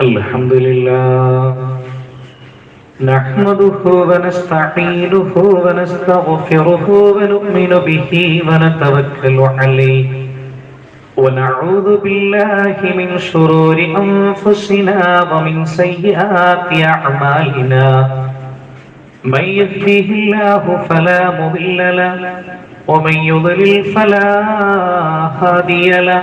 الحمد لله. نحمده ونستعينه ونستغفره ونؤمن به ونتوكل عليه. ونعوذ بالله من شرور أنفسنا ومن سيئات أعمالنا. من يهده الله فلا مضل له ومن يضلل فلا هادي له.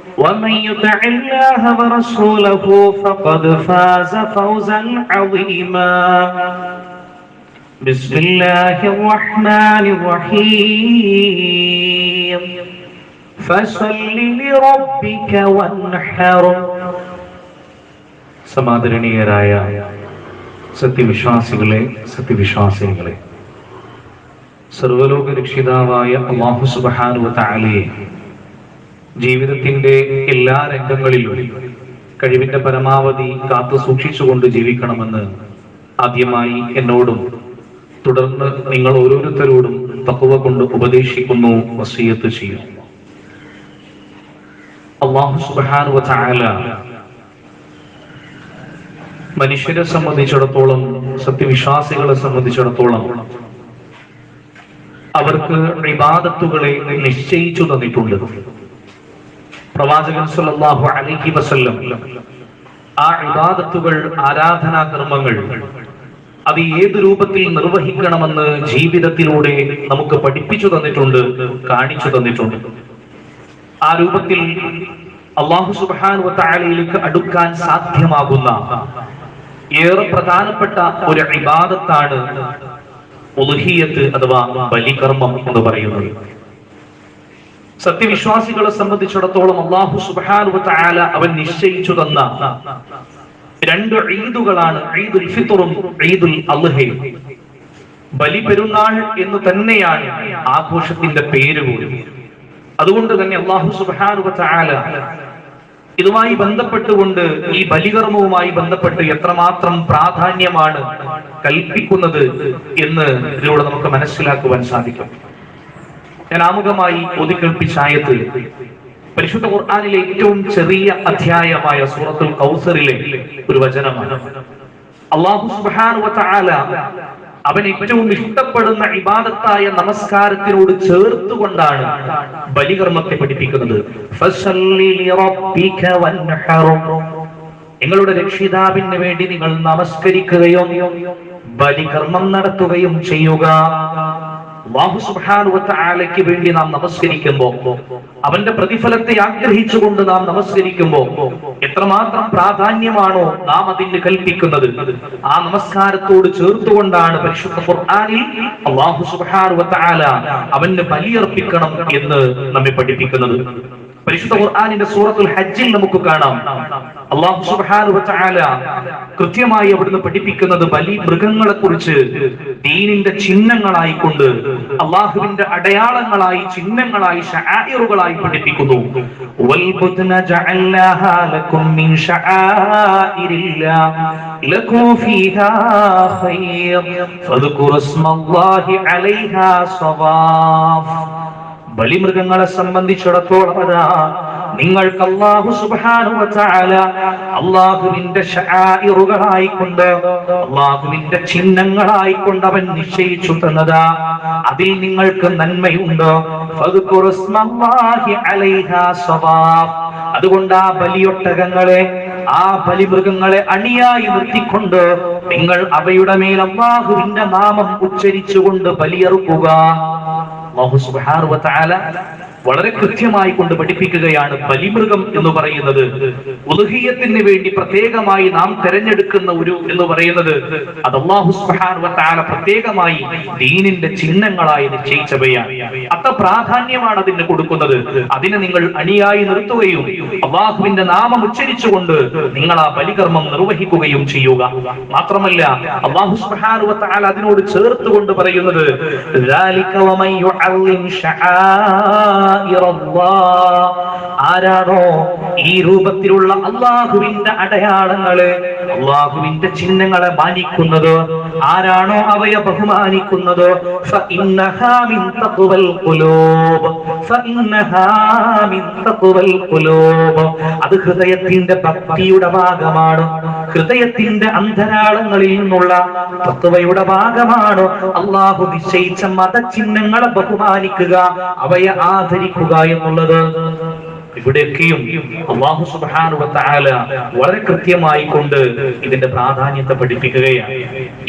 ومن يطع الله ورسوله فقد فاز فوزا عظيما بسم الله الرحمن الرحيم فصل لربك وانحر സമാദരണീയരായ സത്യവിശ്വാസികളെ സത്യവിശ്വാസികളെ സർവലോക രക്ഷിതാവായ അള്ളാഹു സുബാനുവ താലയെ ജീവിതത്തിന്റെ എല്ലാ രംഗങ്ങളിലും കഴിവിന്റെ പരമാവധി കാത്തു സൂക്ഷിച്ചുകൊണ്ട് ജീവിക്കണമെന്ന് ആദ്യമായി എന്നോടും തുടർന്ന് നിങ്ങൾ ഓരോരുത്തരോടും തക്കുവ കൊണ്ട് ഉപദേശിക്കുന്നു വസീയത്ത് ചെയ്യും അള്ളാഹു സുബാനുവ താല മനുഷ്യരെ സംബന്ധിച്ചിടത്തോളം സത്യവിശ്വാസികളെ സംബന്ധിച്ചിടത്തോളം അവർക്ക് വിവാദത്തുകളെ നിശ്ചയിച്ചു തന്നിട്ടുണ്ട്. പ്രവാചകൻ സല്ലല്ലാഹു അലൈഹി വസല്ലം ആ ഇബാദത്തുകൾ ആരാധനാ കർമ്മങ്ങൾ അത് ഏത് രൂപത്തിൽ നിർവഹിക്കണമെന്ന് ജീവിതത്തിലൂടെ നമുക്ക് പഠിപ്പിച്ചു തന്നിട്ടുണ്ട് കാണിച്ചു തന്നിട്ടുണ്ട്. ആ രൂപത്തിൽ അള്ളാഹു സുബാൻ വതആലയിലേക്ക് അടുക്കാൻ സാധ്യമാകുന്ന ഏറെ പ്രധാനപ്പെട്ട ഒരു ഇബാദത്താണ് അഥവാ ബലികർമ്മം എന്ന് പറയുന്നത്. സത്യവിശ്വാസികളെ സംബന്ധിച്ചിടത്തോളം അള്ളാഹു സുബാനു താല അവൻ നിശ്ചയിച്ചു തന്ന രണ്ട് ഈദുകളാണ് ഈദുൽ ഫിത്തറും ഈദുൽ അള്ളഹയും ബലിപെരുന്നാൾ എന്ന് തന്നെയാണ് ആഘോഷത്തിന്റെ പേര് പോലും അതുകൊണ്ട് തന്നെ അള്ളാഹു സുബാനു താല ഇതുമായി ബന്ധപ്പെട്ടുകൊണ്ട് ഈ ബലികർമ്മവുമായി ബന്ധപ്പെട്ട് എത്രമാത്രം പ്രാധാന്യമാണ് കൽപ്പിക്കുന്നത് എന്ന് ഇതിലൂടെ നമുക്ക് മനസ്സിലാക്കുവാൻ സാധിക്കും. ഞാൻ ആമുഖമായി ഒതുക്കേൽപ്പിച്ച പരിശുദ്ധ ഖുർആാനിലെ ഏറ്റവും ചെറിയ അധ്യായമായ സൂറത്തുൽ കൗസറിലെ ഒരു വചനമാണ്. അള്ളാഹു വതആല അവൻ ഏറ്റവും ഇഷ്ടപ്പെടുന്ന ഇബാദത്തായ നമസ്കാരത്തിനോട് ചേർത്തുകൊണ്ടാണ് ബലികർമ്മത്തെ പഠിപ്പിക്കുന്നത്. നിങ്ങളുടെ രക്ഷിതാവിന് വേണ്ടി നിങ്ങൾ നമസ്കരിക്കുകയും ബലികർമ്മം നടത്തുകയും ചെയ്യുക. വതആലയ്ക്ക് വേണ്ടി നാം നമസ്കരിക്കുമ്പോ അവന്റെ പ്രതിഫലത്തെ ആഗ്രഹിച്ചുകൊണ്ട് നാം നമസ്കരിക്കുമ്പോ എത്രമാത്രം പ്രാധാന്യമാണോ നാം അതിന് കൽപ്പിക്കുന്നത്? ആ നമസ്കാരത്തോട് ചേർത്തുകൊണ്ടാണ് പരിശുദ്ധ അള്ളാഹു അവന് ബലിയർപ്പിക്കണം എന്ന് നമ്മെ പഠിപ്പിക്കുന്നത്. പരിശുദ്ധ ഖുർആാനിന്റെ സൂറത്തുൽ ഹജ്ജിൽ നമുക്ക് കാണാം. അള്ളാഹു സുബ്ഹാനഹു വതആല കൃത്യമായി അവിടുന്ന് പഠിപ്പിക്കുന്നത് ബലി മൃഗങ്ങളെ കുറിച്ച് ദീനിന്റെ ചിഹ്നങ്ങളായി കൊണ്ട് അള്ളാഹുവിന്റെ അടയാളങ്ങളായി ചിഹ്നങ്ങളായി ഷആഇറുകളായി പഠിപ്പിക്കുന്നു. വൽ ബുദ്ന മിൻ ഷആയിരില്ലാ ലക്കും ഫീഹാ ഖൈർ. ഫദ്കുറു ഇസ്മല്ലാഹി അലൈഹാ സവാഫ്. ബലിമൃഗങ്ങളെ സംബന്ധിച്ചിടത്തോളം നിങ്ങൾക്ക് അള്ളാഹു സുബാനുവല അള്ളാഹുവിന്റെ ഷആയിറുകളായിക്കൊണ്ട് അള്ളാഹുവിന്റെ ചിഹ്നങ്ങളായിക്കൊണ്ട് അവൻ നിശ്ചയിച്ചു തന്നതാ. അതിൽ നിങ്ങൾക്ക് നന്മയുണ്ട്. അതുകൊണ്ട് ആ ബലിയൊട്ടകങ്ങളെ ആ ബലിമൃഗങ്ങളെ അണിയായി നിർത്തിക്കൊണ്ട് നിങ്ങൾ അവയുടെ മേൽ അള്ളാഹുവിന്റെ നാമം ഉച്ചരിച്ചുകൊണ്ട് ബലിയറുക്കുക. അല്ലാഹു സുബ്ഹാനഹു വ തആല വളരെ കൃത്യമായി കൊണ്ട് പഠിപ്പിക്കുകയാണ് ബലിമൃഗം എന്ന് പറയുന്നത് ഉലുഹിയത്തിന് വേണ്ടി പ്രത്യേകമായി നാം തെരഞ്ഞെടുക്കുന്ന ഒരു എന്ന് പറയുന്നത് അത് അള്ളാഹു സുബ്ഹാനഹു വ തആല പ്രത്യേകമായി ദീനിന്റെ ചിഹ്നങ്ങളായി നിശ്ചയിച്ചവയാണ് അത്ര പ്രാധാന്യമാണ് അതിന് കൊടുക്കുന്നത് അതിനെ നിങ്ങൾ അണിയായി നിർത്തുകയും അള്ളാഹുവിന്റെ നാമം ഉച്ചരിച്ചുകൊണ്ട് നിങ്ങൾ ആ ബലികർമ്മം നിർവഹിക്കുകയും ചെയ്യുക മാത്രമല്ല അള്ളാഹു സുബ്ഹാനഹു വ തആല അതിനോട് ചേർത്തുകൊണ്ട് പറയുന്നത് ذَلِكَ وَمَن يُعَظِّمْ شَعَائِرَ اللَّهِ ആരാണോ ഈ രൂപത്തിലുള്ള അള്ളാഹുവിന്റെ അടയാളങ്ങൾ അള്ളാഹുവിന്റെ ചിഹ്നങ്ങളെ മാനിക്കുന്നത് ആരാണോ അവയെ ബഹുമാനിക്കുന്നത്? അത് ഹൃദയത്തിന്റെ ഭക്തിയുടെ ഭാഗമാണ്. ഹൃദയത്തിന്റെ അന്തരാളങ്ങളിൽ നിന്നുള്ള തത്വയുടെ ഭാഗമാണ്. അള്ളാഹു നിശ്ചയിച്ച മതചിഹ്നങ്ങളെ ബഹുമാനിക്കുക അവയെ ആദരിക്കുക എന്നുള്ളത്. ഇവിടെയൊക്കെയും അള്ളാഹു തആല വളരെ കൃത്യമായി കൊണ്ട് ഇതിന്റെ പ്രാധാന്യത്തെ പഠിപ്പിക്കുകയാണ്.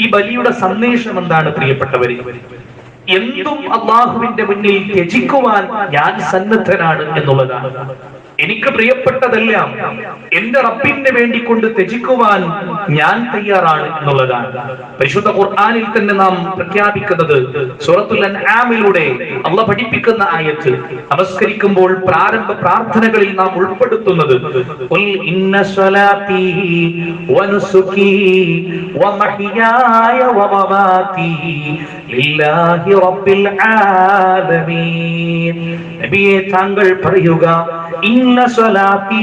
ഈ ബലിയുടെ സന്ദേശം എന്താണ് പ്രിയപ്പെട്ടവരെ? എന്തും അള്ളാഹുവിന്റെ മുന്നിൽ ത്യജിക്കുവാൻ ഞാൻ സന്നദ്ധനാണ് എന്നുള്ളതാണ്. എനിക്ക് പ്രിയപ്പെട്ടതെല്ലാം എന്റെ റബ്ബിന് വേണ്ടി കൊണ്ട് ത്യജിക്കുവാൻ ഞാൻ തയ്യാറാണ് എന്നുള്ളതാണ്. പരിശുദ്ധ ഖുർആാനിൽ തന്നെ നാം പ്രഖ്യാപിക്കുന്നത് സൂറത്തുൽ അൻആമിലൂടെ അള്ള പഠിപ്പിക്കുന്ന ആയത്ത് നമസ്കരിക്കുമ്പോൾ പ്രാരംഭ പ്രാർത്ഥനകളിൽ നാം ഉൾപ്പെടുത്തുന്നത് ഖുൽ ഇന്ന വമഹിയായ വമമാതി ലില്ലാഹി റബ്ബിൽ ആലമീൻ. നബിയെ താങ്കൾ പറയുക ഇന്ന സ്വലാത്തി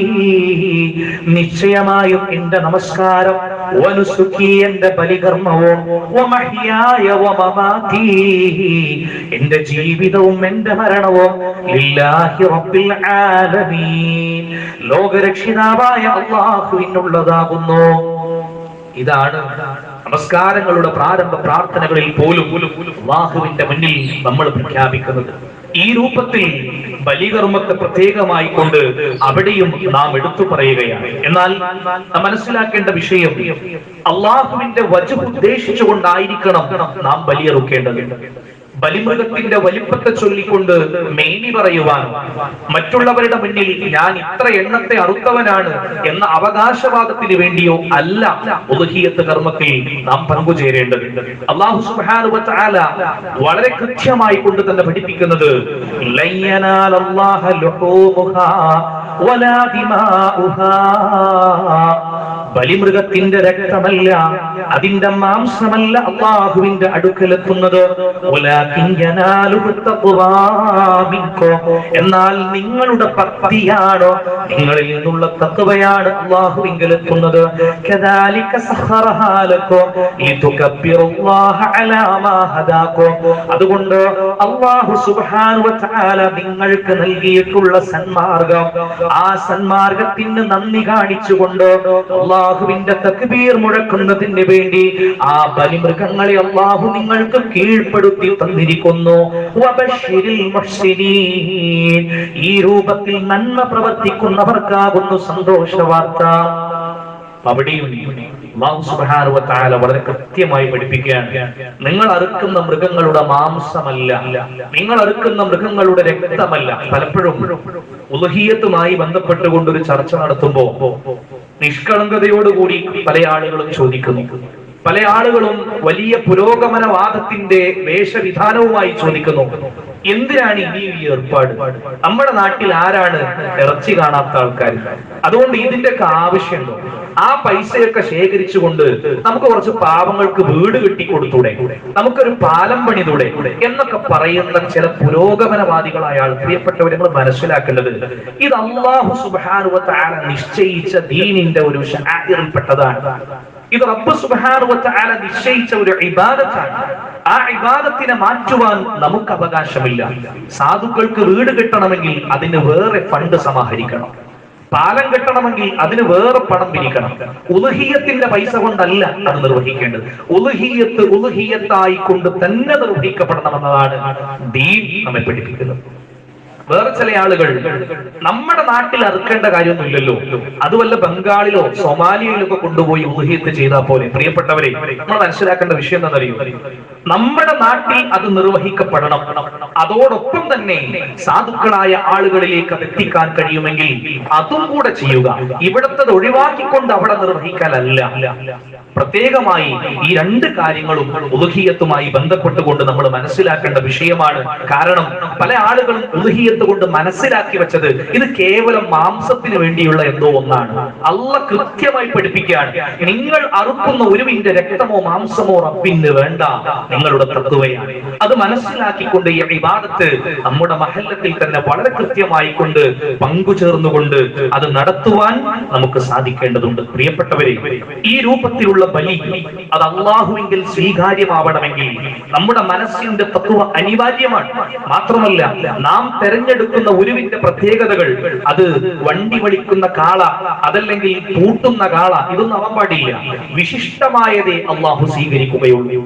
നിശ്ചയമായും എന്റെ നമസ്കാരം വനുസുഖി എന്റെ ബലികർമ്മവും എന്റെ ജീവിതവും എന്റെ മരണവും ലില്ലാഹി റബ്ബിൽ ആലമീൻ. ലോകരക്ഷിതാവായ അള്ളാഹുവിനുള്ളതാകുന്നു. ഇതാണ് നമസ്കാരങ്ങളുടെ പ്രാരംഭ പ്രാർത്ഥനകളിൽ പോലും അള്ളാഹുവിന്റെ മുന്നിൽ നമ്മൾ പ്രഖ്യാപിക്കുന്നത്. ഈ രൂപത്തിൽ ബലികർമ്മത്തെ പ്രത്യേകമായി കൊണ്ട് അവിടെയും നാം എടുത്തു പറയുകയാണ്. എന്നാൽ മനസ്സിലാക്കേണ്ട വിഷയം അള്ളാഹുവിന്റെ വജു ഉദ്ദേശിച്ചുകൊണ്ടായിരിക്കണം നാം ബലിയറുക്കേണ്ടത്. ബലിമൃഗത്തിന്റെ വലിപ്പത്തെ ചൊല്ലിക്കൊണ്ട് മേനി പറയുവാൻ മറ്റുള്ളവരുടെ മുന്നിൽ ഞാൻ ഇത്ര എണ്ണത്തെ അറുത്തവനാണ് എന്ന അവകാശവാദത്തിന് വേണ്ടിയോ അല്ല ഉദഹീയത്ത് കർമ്മത്തിൽ നാം പങ്കുചേരേണ്ടത്. അള്ളാഹു തആല വളരെ കൃത്യമായി കൊണ്ട് തന്നെ പഠിപ്പിക്കുന്നത് ബലിമൃഗത്തിന്റെ രക്തമല്ല അതിന്റെ മാംസമല്ല അള്ളാഹുവിന്റെ അടുക്കലെത്തുന്നത്. എന്നാൽ നിങ്ങളുടെ ഭക്തിയാണോ നിങ്ങളിൽ നിന്നുള്ള തത്വയാണ് അള്ളാഹുവിങ്കിൽ അതുകൊണ്ട് അള്ളാഹു സുബ്ഹാനഹു വ നിങ്ങൾക്ക് നൽകിയിട്ടുള്ള സന്മാർഗം ആ സന്മാർഗത്തിന് നന്ദി കാണിച്ചുകൊണ്ട് അള്ളാഹുവിന്റെ തക്ബീർ മുഴക്കുന്നതിന് വേണ്ടി ആ ബലിമൃഗങ്ങളെ അള്ളാഹു നിങ്ങൾക്ക് കീഴ്പ്പെടുത്തി തന്നിരിക്കുന്നു. മുഹ്സിനീൻ. ഈ രൂപത്തിൽ നന്മ പ്രവർത്തിക്കുന്നവർക്കാകുന്നു സന്തോഷ വാർത്ത അവിടെയും വളരെ കൃത്യമായി പഠിപ്പിക്കുകയാണ്. നിങ്ങൾ അറുക്കുന്ന മൃഗങ്ങളുടെ മാംസമല്ല. നിങ്ങൾ അറുക്കുന്ന മൃഗങ്ങളുടെ രക്തമല്ല. പലപ്പോഴും ബന്ധപ്പെട്ടുകൊണ്ട് ഒരു ചർച്ച നടത്തുമ്പോ നിഷ്കളങ്കതയോടുകൂടി പല ആളുകളും ചോദിക്കുന്നു. പല ആളുകളും വലിയ പുരോഗമനവാദത്തിന്റെ വേഷവിധാനവുമായി ചോദിക്കുന്നു. എന്തിനാണ് ഇനി ഈ ഏർപ്പാട്? നമ്മുടെ നാട്ടിൽ ആരാണ് ഇറച്ചി കാണാത്ത ആൾക്കാർ? അതുകൊണ്ട് ഇതിന്റെയൊക്കെ ആവശ്യമുണ്ടോ. ആ പൈസയൊക്കെ ശേഖരിച്ചുകൊണ്ട് നമുക്ക് കുറച്ച് പാവങ്ങൾക്ക് വീട് കെട്ടി കൊടുത്തൂടെ നമുക്കൊരു പാലം പണിതൂടെ? എന്നൊക്കെ പറയുന്ന ചില പുരോഗമനവാദികളായ ആൾ പ്രിയപ്പെട്ടവരെ നമ്മൾ മനസ്സിലാക്കേണ്ടത് ഇത് അള്ളാഹു സുബാനുവ നിശ്ചയിച്ച ദീനിന്റെ ഒരു ഷാഇറിൽപ്പെട്ടതാണ് ഇത് റബ്ബ് തആല നിശ്ചയിച്ച ഒരു ഇബാദത്താണ്. ആ ഇബാദത്തിനെ മാറ്റുവാൻ നമുക്ക് അവകാശമില്ല. സാധുക്കൾക്ക് വീട് കിട്ടണമെങ്കിൽ അതിന് വേറെ ഫണ്ട് സമാഹരിക്കണം. പാലം കെട്ടണമെങ്കിൽ അതിന് വേറെ പണം പിരിക്കണം. ഉലുഹിയത്തിന്റെ പൈസ കൊണ്ടല്ല അത് നിർവഹിക്കേണ്ടത്. ഉലുഹിയത്ത് ഉലുഹിയത്തായി കൊണ്ട് തന്നെ നിർവഹിക്കപ്പെടണമെന്നതാണ് ദീൻ നമ്മെ പഠിപ്പിക്കുന്നത്. വേറെ ചില ആളുകൾ നമ്മുടെ നാട്ടിൽ അറുക്കേണ്ട കാര്യമൊന്നുമില്ലല്ലോ. അതുവല്ല ബംഗാളിലോ സൊമാലിയയിലോ ഒക്കെ കൊണ്ടുപോയി ഊഹിയത്ത് ചെയ്താൽ പോലെ. പ്രിയപ്പെട്ടവരെ നമ്മൾ മനസ്സിലാക്കേണ്ട വിഷയം എന്താണെന്നറിയോ? നമ്മുടെ നാട്ടിൽ അത് നിർവഹിക്കപ്പെടണം. അതോടൊപ്പം തന്നെ സാധുക്കളായ ആളുകളിലേക്ക് അത് എത്തിക്കാൻ കഴിയുമെങ്കിൽ അതും കൂടെ ചെയ്യുക. ഇവിടത്തത് ഒഴിവാക്കിക്കൊണ്ട് അവിടെ നിർവഹിക്കാനല്ല പ്രത്യേകമായി ഈ രണ്ട് കാര്യങ്ങളും ഉദഹീയത്തുമായി ബന്ധപ്പെട്ടുകൊണ്ട് നമ്മൾ മനസ്സിലാക്കേണ്ട വിഷയമാണ്. കാരണം പല ആളുകളും ഉലുഹിയത്ത് കൊണ്ട് മനസ്സിലാക്കി വെച്ചത്? ഇത് കേവലം മാംസത്തിന് വേണ്ടിയുള്ള എന്തോ ഒന്നാണ്. അല്ല കൃത്യമായി പഠിപ്പിക്കുകയാണ്. നിങ്ങൾ അറുക്കുന്ന ഒരുവിന്റെ രക്തമോ മാംസമോ റബ്ബിന് വേണ്ട. നിങ്ങളുടെ തത്വയാണ്. അത് മനസ്സിലാക്കിക്കൊണ്ട് ഈ വിവാദത്ത് നമ്മുടെ മഹല്ലത്തിൽ തന്നെ വളരെ കൃത്യമായി കൊണ്ട് പങ്കുചേർന്നുകൊണ്ട് അത് നടത്തുവാൻ നമുക്ക് സാധിക്കേണ്ടതുണ്ട്. പ്രിയപ്പെട്ടവരെ ഈ രൂപത്തിലുള്ള ബലി അത് അള്ളാഹുവിങ്കിൽ സ്വീകാര്യമാവണമെങ്കിൽ നമ്മുടെ മനസ്സിന്റെ തത്വം അനിവാര്യമാണ്. മാത്രമല്ല നാം തെരഞ്ഞെടുക്കുന്ന ഉരുവിന്റെ പ്രത്യേകതകൾ. അത് വണ്ടി വലിക്കുന്ന കാള അതല്ലെങ്കിൽ പൂട്ടുന്ന കാള ഇതൊന്നും അവൻ പാടില്ല വിശിഷ്ടമായതേ അള്ളാഹു സ്വീകരിക്കുകയുള്ളൂ.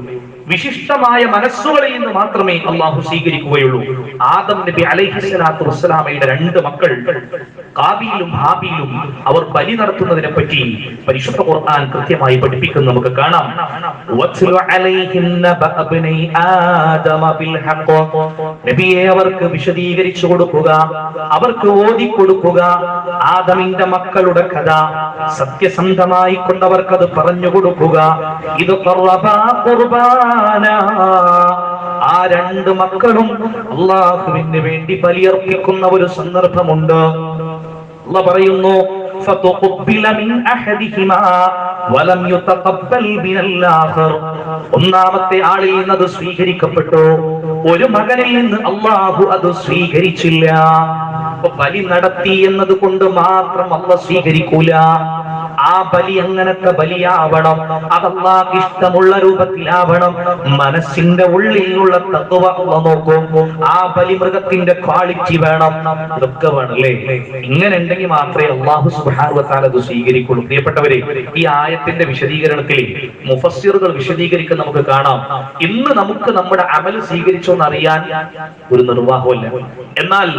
വിശിഷ്ടമായ മനസ്സുകളിൽ നിന്ന് മാത്രമേ അള്ളാഹു സ്വീകരിക്കുകയുള്ളൂ. ആദം നബി അലൈഹിസ്സലാത്തു വസ്സലാമയുടെ രണ്ട് മക്കൾ കാബിയിലും ഹാബിയിലും അവർ ബലി നടത്തുന്നതിനെ പറ്റി പരിശുദ്ധ ഖുർആൻ കൃത്യമായി പഠിപ്പിക്കുന്നു. നമുക്ക് കാണാം. നബിയെ അവർക്ക് വിശദീകരിച്ചു കൊടുക്കുക. അവർക്ക് ഓതി കൊടുക്കുക. ആദമിന്റെ മക്കളുടെ കഥ സത്യസന്ധമായി കൊണ്ടവർക്ക് അത് പറഞ്ഞു കൊടുക്കുക. ഇത് ഖുർബാനാ. ആ രണ്ട് മക്കളും അള്ളാഹുവിന് വേണ്ടി ബലിയർപ്പിക്കുന്ന ഒരു സന്ദർഭമുണ്ട്. അല്ല പറയുന്നു ഒന്നാമത്തെ ആളിൽ നിന്ന് അത് സ്വീകരിക്കപ്പെട്ടു. ഒരു മകനിൽ നിന്ന് അള്ളാഹു അത് സ്വീകരിച്ചില്ല. ബലി നടത്തി എന്നത് കൊണ്ട് മാത്രം അള്ള സ്വീകരിക്കൂല. ആ ബലി അങ്ങനത്തെ ബലിയാവണം. അതല്ലാക്ക് ഇഷ്ടമുള്ള രൂപത്തിലാവണം. മനസ്സിന്റെ ഉള്ളിൽ ഉള്ളിലുള്ള തത്വ നോക്കും. ആ ബലി മൃഗത്തിന്റെ ക്വാളിറ്റി വേണം. ഇതൊക്കെ വേണല്ലേ? ഇങ്ങനെ ഉണ്ടെങ്കിൽ മാത്രമേ അള്ളാഹു സുഹാർവത്താൽ അത് സ്വീകരിക്കുള്ളൂ. പ്രിയപ്പെട്ടവരെ ഈ ആയത്തിന്റെ വിശദീകരണത്തിൽ മുഫസ്സിറുകൾ വിശദീകരിക്കുന്ന നമുക്ക് കാണാം. ഇന്ന് നമുക്ക് നമ്മുടെ അമൽ സ്വീകരിച്ചോ എന്ന് അറിയാൻ ഒരു നിർവാഹമല്ല എന്നാൽ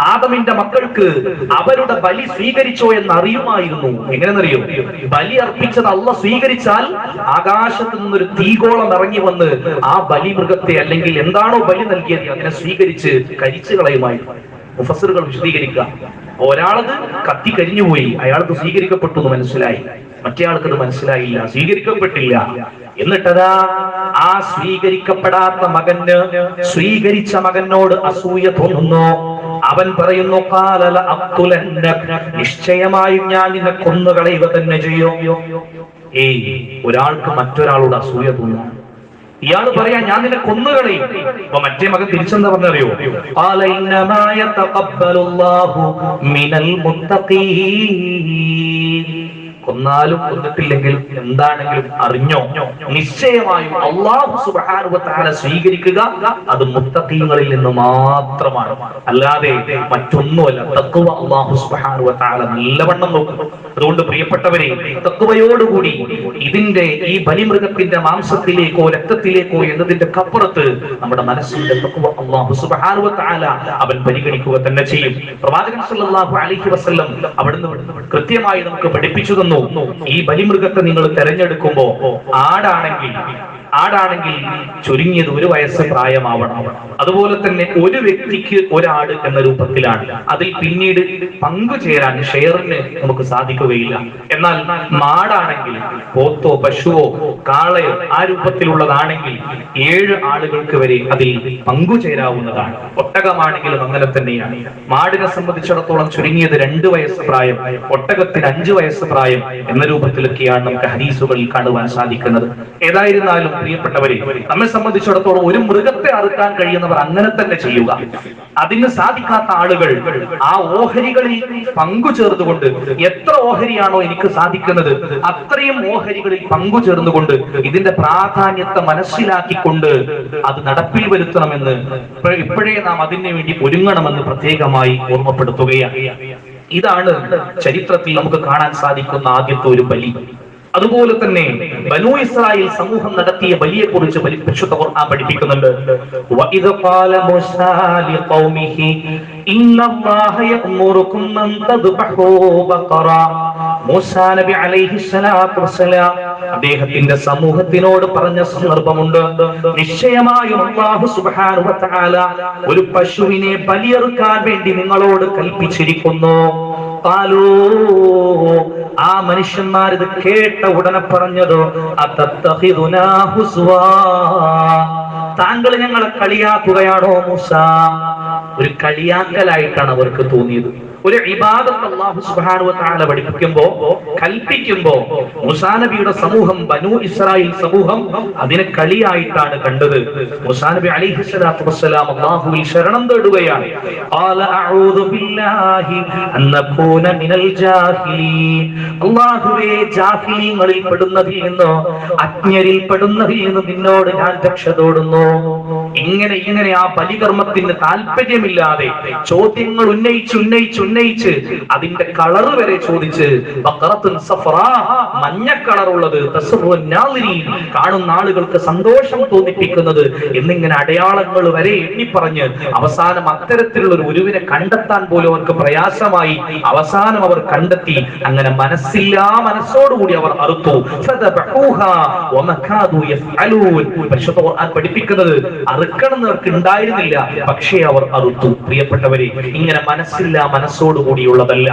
ആദമിന്റെ മക്കൾക്ക് അവരുടെ ബലി സ്വീകരിച്ചോ എന്ന് അറിയുമായിരുന്നു ബലി അർപ്പിച്ചത് അള്ള സ്വീകരിച്ചാൽ ആകാശത്ത് നിന്നൊരു തീകോളം ഇറങ്ങി വന്ന് ആ ബലി മൃഗത്തെ അല്ലെങ്കിൽ എന്താണോ ബലി നൽകിയത് അതിനെ സ്വീകരിച്ച് കരിച്ചു കളയുമായി. മുഫസറുകൾ വിശദീകരിക്കുക. ഒരാളത് കത്തി കരിഞ്ഞുപോയി. അയാൾക്ക് സ്വീകരിക്കപ്പെട്ടു എന്ന് മനസ്സിലായി. മറ്റേയാൾക്കത് മനസ്സിലായില്ല സ്വീകരിക്കപ്പെട്ടില്ല. എന്നിട്ടതാ ആ സ്വീകരിക്കപ്പെടാത്ത മകന് സ്വീകരിച്ച മകനോട് അസൂയ തോന്നുന്നു. അവൻ പറയുന്നു കാലല അബ്ദുലന്റെ നിശ്ചയമായും ഞാൻ നിന്നെ കൊന്നുകളയുക തന്നെ ചെയ്യും. ഏയ് ഒരാൾക്ക് മറ്റൊരാളോട് അസൂയ തോന്നുന്നു. ഇയാൾ പറയാ ഞാൻ നിന്നെ കൊന്നുകളയും. അപ്പൊ മറ്റേ മകൻ തിരിച്ചെന്താ പറഞ്ഞറിയോ? ആലൈനമായ തഖബ്ബലുല്ലാഹു മിനൽ മുത്തീ കൊന്നാലും കൊന്നിട്ടില്ലെങ്കിലും എന്താണെങ്കിലും അറിഞ്ഞോ? നിശ്ചയമായും അള്ളാഹു സുബാനുവത്താല സ്വീകരിക്കുക അത് മുത്തീങ്ങളിൽ നിന്ന് മാത്രമാണ്. അല്ലാതെ മറ്റൊന്നുമല്ല. തത്വ അള്ളാഹു സുബാനുവത്താല നല്ലവണ്ണം നോക്കും. അതുകൊണ്ട് പ്രിയപ്പെട്ടവരെ തക്കുവയോടുകൂടി ഇതിന്റെ ഈ ബലിമൃഗത്തിന്റെ മാംസത്തിലേക്കോ രക്തത്തിലേക്കോ എന്നതിന്റെ കപ്പുറത്ത് നമ്മുടെ മനസ്സിന്റെ തക്കുവ അള്ളാഹു സുബാനുവത്താല അവൻ പരിഗണിക്കുക തന്നെ ചെയ്യും. പ്രവാചകൻ സല്ലല്ലാഹു അലൈഹി വസല്ലം അവിടുന്ന് കൃത്യമായി നമുക്ക് പഠിപ്പിച്ചു തന്നു. ഈ ബലിമൃഗത്തെ നിങ്ങൾ തെരഞ്ഞെടുക്കുമ്പോ ആടാണെങ്കിൽ ആടാണെങ്കിൽ ചുരുങ്ങിയത് ഒരു വയസ്സ് പ്രായമാവണം. അതുപോലെ തന്നെ ഒരു വ്യക്തിക്ക് ഒരാട് എന്ന രൂപത്തിലാണ്. അതിൽ പിന്നീട് പങ്കുചേരാൻ ഷെയറിന് നമുക്ക് സാധിക്കുകയില്ല. എന്നാൽ മാടാണെങ്കിൽ പോത്തോ പശുവോ കാളയോ ആ രൂപത്തിലുള്ളതാണെങ്കിൽ ഏഴ് ആളുകൾക്ക് വരെ അതിൽ പങ്കുചേരാവുന്നതാണ്. ഒട്ടകമാണെങ്കിലും അങ്ങനെ തന്നെയാണ്. മാടിനെ സംബന്ധിച്ചിടത്തോളം ചുരുങ്ങിയത് രണ്ട് വയസ്സ് പ്രായം ഒട്ടകത്തിന് അഞ്ചു വയസ്സ് പ്രായം എന്ന രൂപത്തിലൊക്കെയാണ് നമുക്ക് ഹദീസുകളിൽ കാണുവാൻ സാധിക്കുന്നത്. ഏതായിരുന്നാലും പ്രിയപ്പെട്ടവരെ നമ്മെ സംബന്ധിച്ചിടത്തോളം ഒരു മൃഗത്തെ അറുക്കാൻ കഴിയുന്നവർ അങ്ങനെ തന്നെ ചെയ്യുക. അതിന് സാധിക്കാത്ത ആളുകൾ ആ ഓഹരികളിൽ പങ്കു ചേർന്നുകൊണ്ട് എത്ര ഓഹരിയാണോ എനിക്ക് സാധിക്കുന്നത് അത്രയും ഓഹരികളിൽ പങ്കു ചേർന്നുകൊണ്ട് ഇതിന്റെ പ്രാധാന്യത്തെ മനസ്സിലാക്കിക്കൊണ്ട് അത് നടപ്പിൽ വരുത്തണമെന്ന് ഇപ്പ- ഇപ്പോഴേ നാം അതിനു വേണ്ടി ഒരുങ്ങണമെന്ന് പ്രത്യേകമായി ഓർമ്മപ്പെടുത്തുകയാണ്. ഇതാണ് ചരിത്രത്തിൽ നമുക്ക് കാണാൻ സാധിക്കുന്ന ആദ്യത്തെ ഒരു ബലി. അതുപോലെ തന്നെ ബനു ഇസ്രായേൽ സമൂഹം നടത്തിയ ബലിയെ കുറിച്ച് പരിശുദ്ധ ഖുർആൻ പഠിപ്പിക്കുന്നുണ്ട്. വഇദ ഖാല മൂസാ ലിഖൗമിഹി ഇന്നല്ലാഹ യഅ്മുറുക്കും അൻ തദ്ബഹു ബഖറ. മൂസാ നബി അലൈഹി സ്വലാത്തു അദ്ദേഹത്തിന്റെ സമൂഹത്തിനോട് പറഞ്ഞ സന്ദർഭമുണ്ട്. നിശ്ചയമായും അല്ലാഹു സുബ്ഹാനഹു വ തആല ഒരു പശുവിനെ ബലിയെറുക്കാൻ വേണ്ടി നിങ്ങളോട് കൽപ്പിച്ചിരിക്കുന്നു. ഖാലൂ ആ മനുഷ്യന്മാർ ഇത് കേട്ട ഉടനെ പറഞ്ഞതോ താങ്കൾ ഞങ്ങളെ കളിയാക്കുകയാണോ മൂസ? ഒരു കളിയാക്കലായിട്ടാണ് അവർക്ക് തോന്നിയത്. ഒരു ഇബാദത്ത് അള്ളാഹു തആല പഠിപ്പിക്കുമ്പോ കൽപ്പിക്കുമ്പോ മുസാനബിയുടെ സമൂഹം ബനു ഇസ്രായേൽ സമൂഹം അതിനെ കളിയായിട്ടാണ് കണ്ടത്. മുസാനബി നബി അലൈഹി സ്വലാത്തു വസ്സലാം അള്ളാഹുവിൽ ശരണം തേടുകയാണ്. അല്ലാഹുവേ ജാഹിലീങ്ങളിൽ പെടുന്നതിൽ നിന്നോ അജ്ഞരിൽ പെടുന്നതിൽ നിന്ന് നിന്നോട് ഞാൻ രക്ഷ തോടുന്നു. ഇങ്ങനെ ഇങ്ങനെ ആ ബലികർമ്മത്തിന് താല്പര്യമില്ലാതെ ചോദ്യങ്ങൾ ഉന്നയിച്ച് ഉന്നയിച്ച് അതിന്റെ കളർ വരെ ചോദിച്ച് മഞ്ഞ കളറുള്ളത് കാണുന്ന ആളുകൾക്ക് സന്തോഷം തോന്നിപ്പിക്കുന്നത് എന്നിങ്ങനെ അടയാളങ്ങൾ വരെ എണ്ണിപ്പറഞ്ഞ് അവസാനം അത്തരത്തിലുള്ള ഒരു ഉരുവിനെ കണ്ടെത്താൻ പോലും അവർക്ക് പ്രയാസമായി അവസാനം അവർ കണ്ടെത്തി അങ്ങനെ മനസ്സില്ലാ മനസ്സോടുകൂടി അവർ അറുത്തു. പരിശുദ്ധ പഠിപ്പിക്കുന്നത് അറുക്കണം അവർക്ക് ഉണ്ടായിരുന്നില്ല പക്ഷേ അവർ അറുത്തു പ്രിയപ്പെട്ടവരെ ഇങ്ങനെ മനസ്സില്ല മനസ്സോടുകൂടിയുള്ളതല്ല.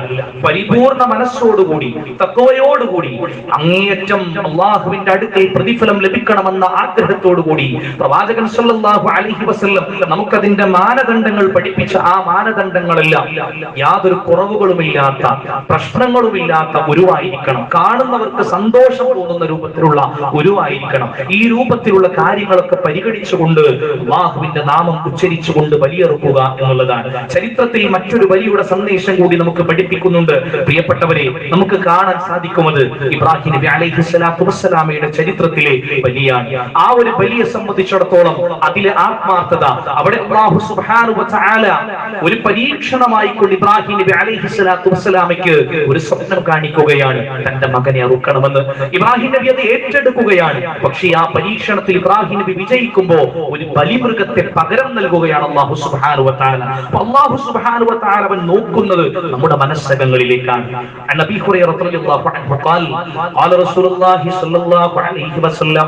പരിപൂർണ മനസ്സോടുകൂടി തത്വയോടുകൂടി അങ്ങേയറ്റം അള്ളാഹുവിന്റെ അടുക്കൽ പ്രതിഫലം ലഭിക്കണമെന്ന ആഗ്രഹത്തോടുകൂടി പ്രവാചകൻ സല്ലല്ലാഹു അലൈഹി വസല്ലം നമുക്കതിന്റെ മാനദണ്ഡങ്ങൾ പഠിപ്പിച്ച ആ മാനദണ്ഡങ്ങളെല്ലാം യാതൊരു കുറവുകളുമില്ലാത്ത പ്രശ്നങ്ങളുമില്ലാത്ത ഗുരുവായിരിക്കണം കാണുന്നവർക്ക് സന്തോഷം തോന്നുന്ന രൂപത്തിലുള്ള ഗുരുവായിരിക്കണം ഈ രൂപത്തിലുള്ള കാര്യങ്ങളൊക്കെ പരിഗണിച്ചുകൊണ്ട് അള്ളാഹുവിന്റെ നാമം ഉച്ചരിച്ചുകൊണ്ട് ബലിയെറുക്കുക എന്നുള്ളതാണ്. ചരിത്രത്തിൽ മറ്റൊരു ബലിയുടെ സന്ദേശം കൂടി നമുക്ക് പഠിപ്പിക്കുന്നുണ്ട്. പ്രിയപ്പെട്ടവരെ നമുക്ക് കാണാൻ സാധിക്കുന്നത് ഇബ്രാഹിം നബി അലൈഹി സ്വലാത്തു വസ്സലാമയുടെ ചരിത്രത്തിലെ ബലിയാണ് ആ ഒരു ബലിയെ സംബന്ധിച്ചിടത്തോളം അതിലെ ആത്മാർത്ഥത അവിടെ ഒരു പരീക്ഷണമായി കൊണ്ട് ഇബ്രാഹിം നബി അലൈഹി സ്വലാത്തു വസ്സലാമയ്ക്ക് ഒരു സ്വപ്നം കാണിക്കുകയാണ്. തന്റെ മകനെ അറുക്കണമെന്ന്. ഇബ്രാഹിം നബി അത് ഏറ്റെടുക്കുകയാണ്. പക്ഷേ ആ പരീക്ഷണത്തിൽ ഇബ്രാഹിം നബി വിജയിക്കുമ്പോ ഒരു ബലിമൃഗത്തെ പകരം നൽകുകയാണ് അള്ളാഹു അപ്പൊ അള്ളാഹു സുബ്ഹാനഹു വ തആല പോകുന്നത് നമ്മുടെ മനസ്സകങ്ങളിലേക്കാണ്. നബി ഹുറൈറ റളിയല്ലാഹു അൻഹു ഖാൽ ഖാല റസൂലുള്ളാഹി സ്വല്ലല്ലാഹു അലൈഹി വസല്ലം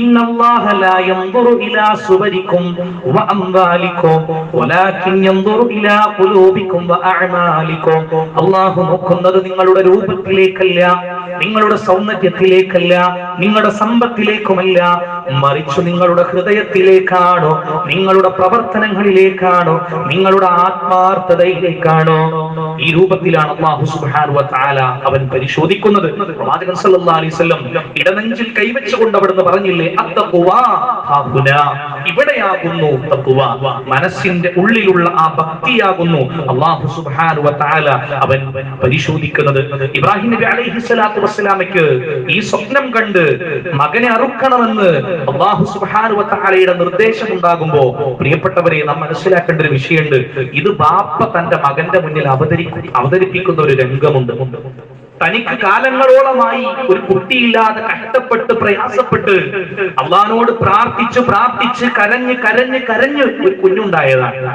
ഇന്നല്ലാഹ ലാ ഇലാ വ ഇലാ വ അല്ലാഹു നിങ്ങളുടെ രൂപത്തിലേക്കല്ല നിങ്ങളുടെ സൗന്ദര്യത്തിലേക്കല്ല നിങ്ങളുടെ സമ്പത്തിലേക്കുമല്ല. മറിച്ച് നിങ്ങളുടെ ഹൃദയത്തിലേക്കാണോ നിങ്ങളുടെ പ്രവർത്തനങ്ങളിലേക്കാണോ നിങ്ങളുടെ ആത്മാർത്ഥതയിലേക്കാണോ? ഈ രൂപത്തിലാണ് അള്ളാഹു വ തആല അവൻ പരിശോധിക്കുന്നത്. പ്രവാചകൻ സല്ലല്ലാഹു അലൈഹി വസല്ലം ഇടനെഞ്ചിൽ കൈവച്ചുകൊണ്ട് അവിടുന്ന് പറഞ്ഞില്ലേ ഇവിടെയാകുന്നു തഖുവ. മനസ്സിന്റെ ഉള്ളിലുള്ള ആ ഭക്തിയാകുന്നു അള്ളാഹു വ തആല അവൻ പരിശോധിക്കുന്നത്. ഇബ്രാഹിം നബി അലൈഹി സ്വലാത്തു വസ്സലാമയ്ക്ക് ഈ സ്വപ്നം കണ്ട് മകനെ അറുക്കണമെന്ന് അള്ളാഹു വ തആലയുടെ നിർദ്ദേശം ഉണ്ടാകുമ്പോ പ്രിയപ്പെട്ടവരെ നാം മനസ്സിലാക്കേണ്ട ഒരു വിഷയമുണ്ട്. ഇത് ബാപ്പ തന്റെ മകന്റെ മുന്നിൽ അവതരിക്കും അവതരിപ്പിക്കുന്ന ഒരു രംഗമുണ്ട്. തനിക്ക് കാലങ്ങളോളമായി ഒരു കുട്ടിയില്ലാതെ കഷ്ടപ്പെട്ട് പ്രയാസപ്പെട്ട് അള്ളഹാനോട് പ്രാർത്ഥിച്ചു പ്രാർത്ഥിച്ച് കരഞ്ഞ് കരഞ്ഞ് കരഞ്ഞ് ഒരു കുഞ്ഞുണ്ടായതാണ്.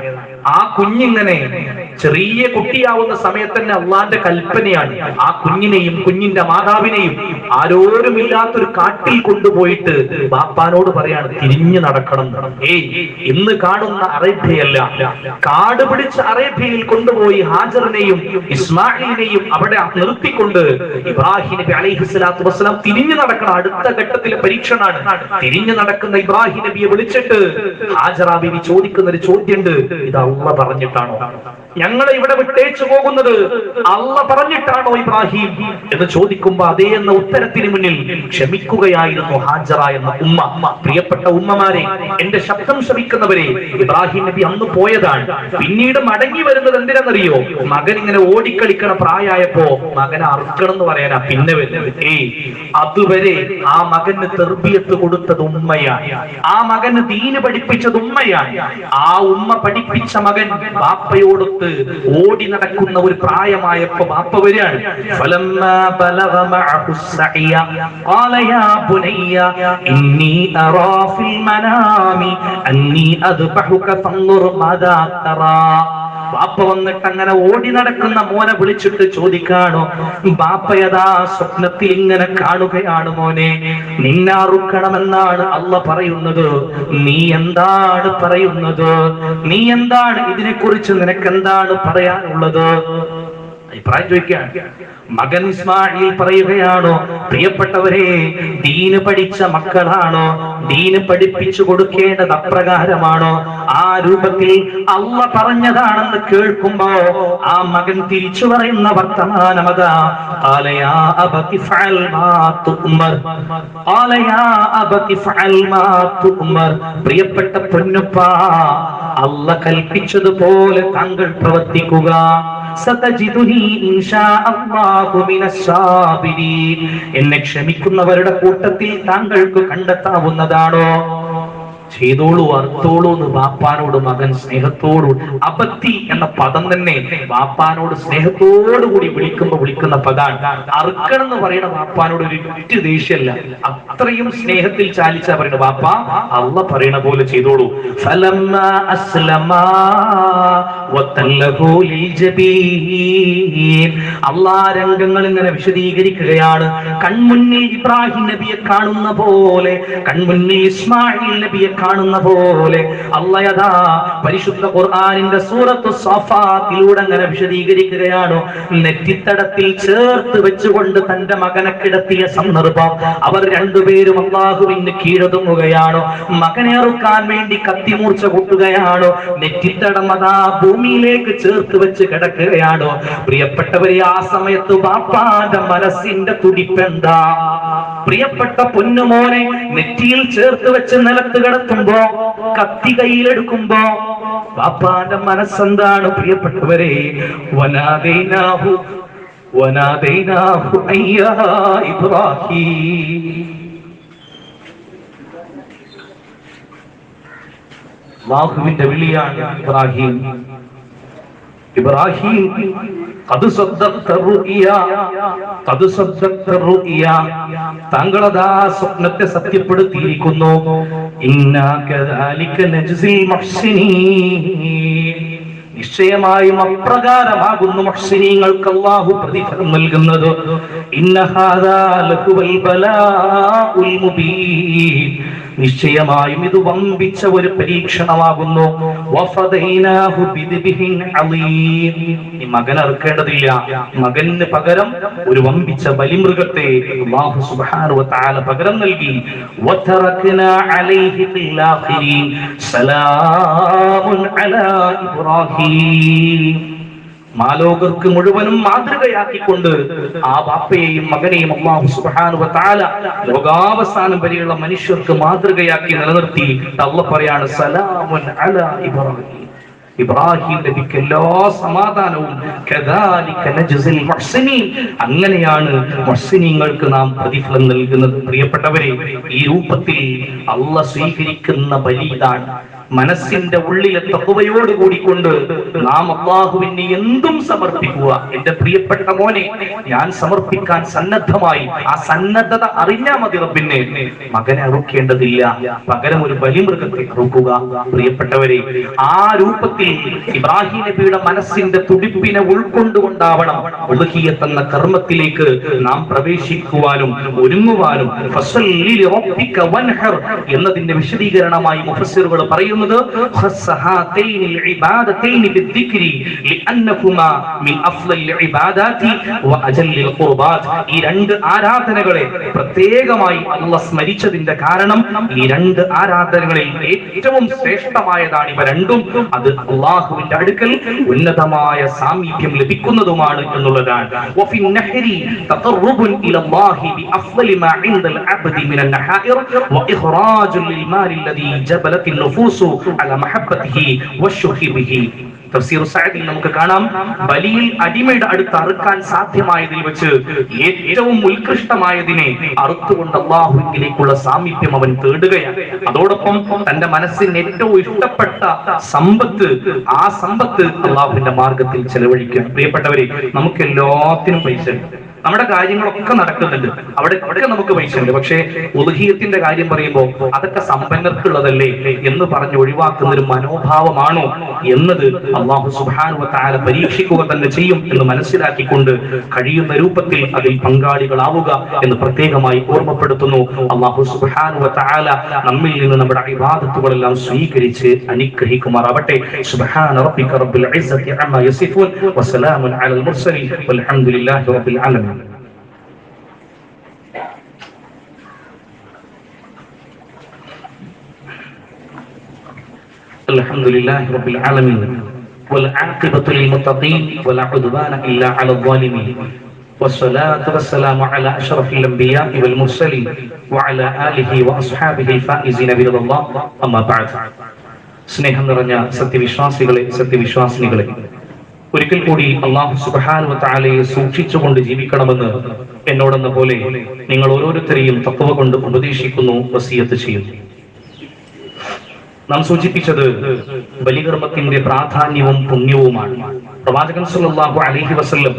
ആ കുഞ്ഞിങ്ങനെ ചെറിയ കുട്ടിയാവുന്ന സമയത്ത് തന്നെ അള്ളാന്റെ കൽപ്പനയാണ്. ആ കുഞ്ഞിനെയും കുഞ്ഞിന്റെ മാതാവിനെയും ആരോരും ഇല്ലാത്തൊരു കാട്ടിൽ കൊണ്ടുപോയിട്ട് ബാപ്പാനോട് പറയാണ് തിരിഞ്ഞു നടക്കണം. ഏയ് ഇന്ന് കാണുന്ന അറേബ്യയല്ല. കാട് പിടിച്ച അറേബ്യയിൽ കൊണ്ടുപോയി ഹാജറിനെയും ഇസ്മായിലിനെയും അവിടെ നിർത്തിക്കൊണ്ട് ഇബ്രാഹിം നബി അലൈഹി സ്വലാത്തു വസ്സലാം തിരിഞ്ഞു നടക്കണം. അടുത്ത ഘട്ടത്തിലെ പരീക്ഷണാണ്. തിരിഞ്ഞു നടക്കുന്ന ഇബ്രാഹിം നബിയെ വിളിച്ചിട്ട് ഹാജറാബിനി ചോദിക്കുന്ന ഒരു ചോദ്യമുണ്ട് ഇത് അള്ള പറഞ്ഞിട്ടാണോ? ഞങ്ങളെ ഇവിടെ വിട്ടേച്ചു പോകുന്നത് അള്ള പറഞ്ഞിട്ടാണോ ഇബ്രാഹിം? എന്ന് ചോദിക്കുമ്പോ അതേ എന്ന ഉത്തരത്തിന് മുന്നിൽ ക്ഷമിക്കുകയായിരുന്നു ഹാജറ എന്ന ഉമ്മ. പ്രിയപ്പെട്ട ഉമ്മമാരെ എന്റെ ശബ്ദം ശ്രമിക്കുന്നവരെ ഇബ്രാഹിം നബി അന്ന് പോയതാണ്. പിന്നീട് മടങ്ങി വരുന്നത് എന്തിനെന്നറിയോ മകൻ ഇങ്ങനെ ഓടിക്കളിക്കണ പ്രായമായപ്പോ മകനെ അറുക്കണം എന്ന് പറയാനാ പിന്നെ വരുന്നത്. ഏയ് അതുവരെ ആ മകന് തെർബിയത്ത് കൊടുത്തത് ഉമ്മയാണ്. ആ മകന് ദീന് പഠിപ്പിച്ചത് ഉമ്മയാണ്. ആ ഉമ്മ പഠിപ്പിച്ച മകൻ ബാപ്പയോടൊത്ത് ഓടി നടക്കുന്ന ഒരു പ്രായമായപ്പോ ബാപ്പ വരികയാണ്. അറാഫിൽ മനാമി അന്നി അദ്ബഹുക മാദാ തറാ ബാപ്പ വന്നിട്ട് അങ്ങനെ ഓടി നടക്കുന്ന മോനെ വിളിച്ചിട്ട് ചോദിക്കാണോ ബാപ്പ യഥാ സ്വപ്നത്തിൽ ഇങ്ങനെ കാണുകയാണ് മോനെ? നിന്നാറുക്കണമെന്നാണ് അള്ള പറയുന്നത്? നീ എന്താണ് പറയുന്നത്? നീ എന്താണ് ഇതിനെക്കുറിച്ച് നിനക്കെന്താണ് പറയാനുള്ളത്? അഭിപ്രായം ചോദിക്കാൻ മകൻ ഇസ്മായിൽ പറയുകയാണോ? പ്രിയപ്പെട്ടവരെ ദീന് പഠിച്ച മക്കളാണോ? ദീന് പഠിപ്പിച്ചു കൊടുക്കേണ്ടത് അപ്രകാരമാണോ? ആ രൂപത്തിൽ അമ്മ പറഞ്ഞതാണെന്ന് കേൾക്കുമ്പോ ആ മകൻ തിരിച്ചു പറയുന്ന വർത്തമാനമതാ പ്രിയപ്പെട്ട പൊന്നുപ്പ അല്ല കൽപ്പിച്ചതുപോലെ താങ്കൾ പ്രവർത്തിക്കുക. എന്നെ ക്ഷമിക്കുന്നവരുടെ കൂട്ടത്തിൽ താങ്കൾക്ക് കണ്ടെത്താവുന്നതാണോ? ചെയ്തോളൂ അർത്തോളൂ എന്ന് വാപ്പാനോട് മകൻ സ്നേഹത്തോടു അബദ്ധി എന്ന പദം തന്നെ വാപ്പാനോട് സ്നേഹത്തോടു കൂടി വിളിക്കുമ്പോ വിളിക്കുന്ന പദാണ്. അറുക്കണം എന്ന് പറയുന്ന വാപ്പാനോട് ഒരു ഒറ്റ ദേഷ്യമല്ല. അത്രയും സ്നേഹത്തിൽ ചാലിച്ച പറയുന്ന ബാപ്പ അള്ള പറയണ പോലെ ചെയ്തോളൂ. അള്ളാ രംഗങ്ങൾ ഇങ്ങനെ വിശദീകരിക്കുകയാണ്. കൺമുന്നിൽ ഇബ്രാഹിം നബിയെ കാണുന്ന പോലെ കൺമുന്നിൽ ഇസ്മായിൽ നബിയെ കാണുന്ന പോലെ അള്ളയതാ പരിശുദ്ധ ഖുർആാനിന്റെ സൂറത്ത് സഫാത്തിലൂടെ അങ്ങനെ വിശദീകരിക്കുകയാണ്. നെറ്റിത്തടത്തിൽ ചേർത്ത് വെച്ചുകൊണ്ട് തന്റെ മകനെ കിടത്തിയ സന്ദർഭം അവർ രണ്ടുപേരും അള്ളാഹുവിന് കീഴതുങ്ങുകയാണ് മകനെ അറുക്കാൻ വേണ്ടി കത്തിമൂർച്ച കൂട്ടുകയാണോ. നെറ്റിത്തടം അതാ ഭൂമിയിലേക്ക് ചേർത്ത് വെച്ച് കിടക്കുകയാണോ. പ്രിയപ്പെട്ടവരെ ആ സമയത്ത് ബാപ്പാന്റെ മനസ്സിന്റെ തുടിപ്പെന്താ? പ്രിയപ്പെട്ട പൊന്നുമോനെ നെറ്റിയിൽ ചേർത്ത് വെച്ച് നിലത്ത് കിടത്തുമ്പോ കത്തി കയ്യിലെടുക്കുമ്പോ പാപ്പാന്റെ മനസ്സെന്താണ് പ്രിയപ്പെട്ടവരെ? വനാദൈനാഹു വനാദൈനാഹു അയ്യാ ഇബ്രാഹിം. അള്ളാഹുവിന്റെ വിളിയാണ് ഇബ്രാഹിം. ഇബ്രാഹിം താങ്കളതാ സ്വപ്നത്തെ സത്യപ്പെടുത്തിയിരിക്കുന്നു. നിശ്ചയമായും അപ്രകാരമാകുന്നു മഹ്സിനീങ്ങൾക്ക് അള്ളാഹു പ്രതിഫലം നൽകുന്നത്. ഇന്ന നിശ്ചയമായും ഇത് വമ്പിച്ച ഒരു പരീക്ഷണമാകുന്നു. ഈ മകൻ അറുക്കേണ്ടതില്ല. മകന് പകരം ഒരു വമ്പിച്ച ബലിമൃഗത്തെ തആല പകരം നൽകി. വതറക്നാ അലൈഹി മാലോകർക്ക് മുഴുവനും മാതൃകയാക്കിക്കൊണ്ട് ആ ബാപ്പയെയും മകനെയും അള്ളാഹു സുബ്ഹാനഹു വ തആല ലോകാവസാനം വരെയുള്ള മനുഷ്യർക്ക് മാതൃകയാക്കി നിലനിർത്തി. തള്ള പറയാണ് സലാമുൻ ഇബ്രാഹിം. നബിക്ക് എല്ലാ സമാധാനവും. അങ്ങനെയാണ് മുഹ്സിനീങ്ങൾക്ക് നാം പ്രതിഫലം നൽകുന്നത്. പ്രിയപ്പെട്ടവരെ ഈ രൂപത്തിൽ അള്ള സ്വീകരിക്കുന്ന ബലി ഇതാണ്. മനസ്സിന്റെ ഉള്ളിലെ തഹുവയോട് കൂടിക്കൊണ്ട് നാം അള്ളാഹുവിന് എന്തും സമർപ്പിക്കുക. എന്റെ പ്രിയപ്പെട്ട മോനെ ഞാൻ സമർപ്പിക്കാൻ സന്നദ്ധമായി ആ സന്നദ്ധത അറിഞ്ഞാ മതി റബ്ബിനെ. മകനെ അറുക്കേണ്ടതില്ല. പകരം ഒരു ബലിമൃഗത്തെ അറുക്കുക. പ്രിയപ്പെട്ടവരെ ആ രൂപത്തിൽ ഇബ്രാഹിം നബിയുടെ മനസ്സിന്റെ തുടിപ്പിനെ ഉൾക്കൊണ്ടുകൊണ്ടാവണം തന്ന കർമ്മത്തിലേക്ക് നാം പ്രവേശിക്കുവാനും ഒരുങ്ങുവാനും. എന്നതിന്റെ വിശദീകരണമായി മുഫസ്സിറുകൾ പറയുന്നത് ഖസ്സഹാതൈനി العبادتين بالذكر لأنهما من أفضل العبادات وأجل القربات ഈ രണ്ട് ആരാധനകളെ പ്രത്യേകമായി അല്ല സ്മരിച്ചതിന്റെ കാരണം ഈ രണ്ട് ആരാധനകളിൽ ഏറ്റവും ശ്രേഷ്ഠമായതാണ് ഇവ രണ്ടും അത് അള്ളാഹുവിന്റെ അടുക്കൽ ഉന്നതമായ സാമീപ്യം ലഭിക്കുന്നതുമാണ് എന്നുള്ളതാണ് وفي النحر تقرب إلى الله بأفضل ما عند العبد من النحائر وإخراج للمال الذي جبلت النفوس അല മഹബത്തിഹി വശുഹിബിഹി നമുക്ക് കാണാം. ബലിയിൽ അടിമയുടെ അടുത്ത് അറുക്കാൻ സാധ്യമായതിൽ വെച്ച് ഏറ്റവും ഉത്കൃഷ്ടമായതിനെ അറുത്തുകൊണ്ട് സാമീപ്യം അവൻ തേടുകയാണ്. അതോടൊപ്പം തന്റെ മനസ്സിന് ഏറ്റവും ഇഷ്ടപ്പെട്ട സമ്പത്ത് ആ സമ്പത്ത് അള്ളാഹുവിന്റെ മാർഗത്തിൽ ചെലവഴിക്കുക പ്രിയപ്പെട്ടവരെ നമുക്ക് എല്ലാത്തിനും പൈസ ഉണ്ട്. നമ്മുടെ കാര്യങ്ങളൊക്കെ നടക്കുന്നുണ്ട്. അവിടെ ഒക്കെ നമുക്ക് പൈസ ഉണ്ട് പക്ഷേ ഉദഹീയത്തിന്റെ കാര്യം പറയുമ്പോൾ അതൊക്കെ സമ്പന്നർക്കുള്ളതല്ലേ എന്ന് പറഞ്ഞ് ഒഴിവാക്കുന്ന ഒരു മനോഭാവമാണോ എന്നത് അള്ളാഹു സുബാനു താല പരീക്ഷിക്കുക തന്നെ ചെയ്യും എന്ന് മനസ്സിലാക്കിക്കൊണ്ട് കഴിയുന്ന രൂപത്തിൽ അതിൽ പങ്കാളികളാവുക എന്ന് പ്രത്യേകമായി ഓർമ്മപ്പെടുത്തുന്നു. അള്ളാഹു സുബാനു താല നമ്മിൽ നിന്ന് നമ്മുടെ ഇബാദത്തുകളെല്ലാം സ്വീകരിച്ച് അനുഗ്രഹിക്കുമാറാവട്ടെ. സുബ്ഹാന റബ്ബിക റബ്ബിൽ ഇസ്സത്തി അമ്മാ യസിഫൂൻ വസലാമുൻ അലൽ മുർസലീൻ. വൽഹംദുലില്ലാഹി റബ്ബിൽ ആലമീൻ الحمد لله رب العالمين والعاقبة للمتقين ولا عدوان إلا على الظالمين والصلاة والسلام على أشرف الأنبياء والمرسلين وعلى آله وأصحابه الفائزين برضا الله أما بعد സ്നേഹം നിറഞ്ഞ സത്യവിശ്വാസികളെ സത്യവിശ്വാസിനികളെ ഒരിക്കൽ കൂടി അള്ളാഹു സുബാനു താലയെ സൂക്ഷിച്ചുകൊണ്ട് ജീവിക്കണമെന്ന് എന്നോടെന്ന പോലെ നിങ്ങൾ ഓരോരുത്തരെയും തത്വ കൊണ്ട് ഉപദേശിക്കുന്നു വസീയത്ത് ചെയ്യുന്നു നാം സൂചിപ്പിച്ചത് ബലികർമ്മത്തിന്റെ പ്രാധാന്യവും പുണ്യവുമാണ്. പ്രവാചകൻ സല്ലല്ലാഹു അലൈഹി വസല്ലം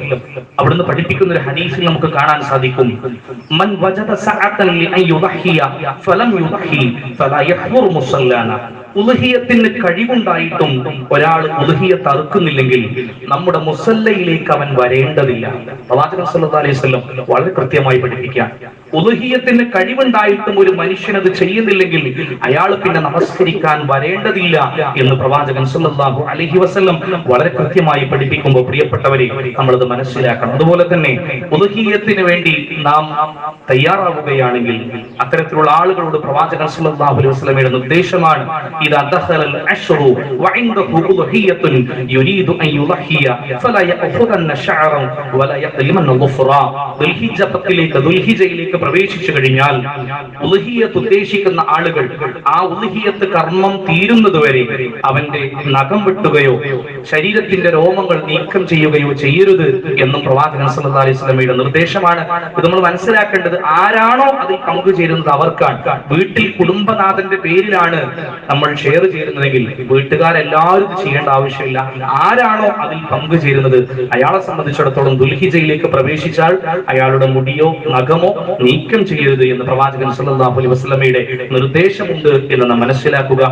അവിടുന്ന് പഠിപ്പിക്കുന്ന ഒരു ഹദീസിൽ നമുക്ക് കാണാൻ സാധിക്കും. മൻ വജദ യുദഹിയ ഫലം മുസല്ലാന. ഉലഹിയത്തിന് കഴിവുണ്ടായിട്ടും ഒരാൾ ഉലഹിയത്ത് അറുക്കുന്നില്ലെങ്കിൽ നമ്മുടെ മുസല്ലയിലേക്ക് അവൻ വരേണ്ടതില്ല. പ്രവാചകൻ സല്ലല്ലാഹു അലൈഹി വസല്ലം വളരെ കൃത്യമായി പഠിപ്പിക്കുക ഉലഹിയത്തിന് കഴിവുണ്ടായിട്ടും ഒരു മനുഷ്യൻ അത് ചെയ്യുന്നില്ലെങ്കിൽ അയാൾ പിന്നെ നമസ്കരിക്കാൻ വരേണ്ടതില്ല എന്ന് പ്രവാചകൻ സല്ലല്ലാഹു അലൈഹി വസല്ലം വളരെ കൃത്യമായി പഠിപ്പിക്കുമ്പോൾ പ്രിയപ്പെട്ടവരെ നമ്മളത് മനസ്സിലാക്കണം. അതുപോലെ തന്നെ ഉലഹിയത്തിന് വേണ്ടി നാം തയ്യാറാവുകയാണെങ്കിൽ അത്തരത്തിലുള്ള ആളുകളോട് പ്രവാചകൻ സല്ലല്ലാഹു അലൈഹി വസല്ലമയുടെ നിർദ്ദേശമാണ് ഇദാ دخل العشر وعنده أضحية യുരീദു അൻ يضحي ഫലാ يأخذن شعرا വലാ يقلمن ظفرا. ദുൽഹിജ പത്തിലേക്ക് ദുൽഹിജയിലേക്ക് പ്രവേശിച്ചു കഴിഞ്ഞാൽ ഉൽഹിയത്ത് ഉദ്ദേശിക്കുന്ന ആളുകൾ ആ ഉൽഹിയത്ത് കർമ്മം തീരുന്നതുവരെ അവന്റെ നഖം വെട്ടുകയോ ശരീരത്തിന്റെ രോമങ്ങൾ നീക്കം ചെയ്യുകയോ ചെയ്യരുത് എന്നും പ്രവാചകൻ സല്ലല്ലാഹു അലൈഹി വസല്ലമയുടെ നിർദ്ദേശമാണ്. ഇത് നമ്മൾ മനസ്സിലാക്കേണ്ടത് ആരാണോ അതിൽ പങ്കുചേരുന്നത് അവർക്കാണ്. വീട്ടിൽ കുടുംബനാഥന്റെ പേരിലാണ് നമ്മൾ ഷെയർ ചെയ്യുന്നതെങ്കിൽ വീട്ടുകാരെല്ലാവരും ചെയ്യേണ്ട ആവശ്യമില്ല. ആരാണോ അതിൽ പങ്കുചേരുന്നത് അയാളെ സംബന്ധിച്ചിടത്തോളം ദുൽഹിജയിലേക്ക് പ്രവേശിച്ചാൽ അയാളുടെ മുടിയോ നഖമോ നീക്കം ചെയ്യരുത് എന്ന് പ്രവാചകൻ സല്ലല്ലാഹു അലൈഹി വസല്ലമയുടെ നിർദ്ദേശമുണ്ട് എന്ന് നാം മനസ്സിലാക്കുക.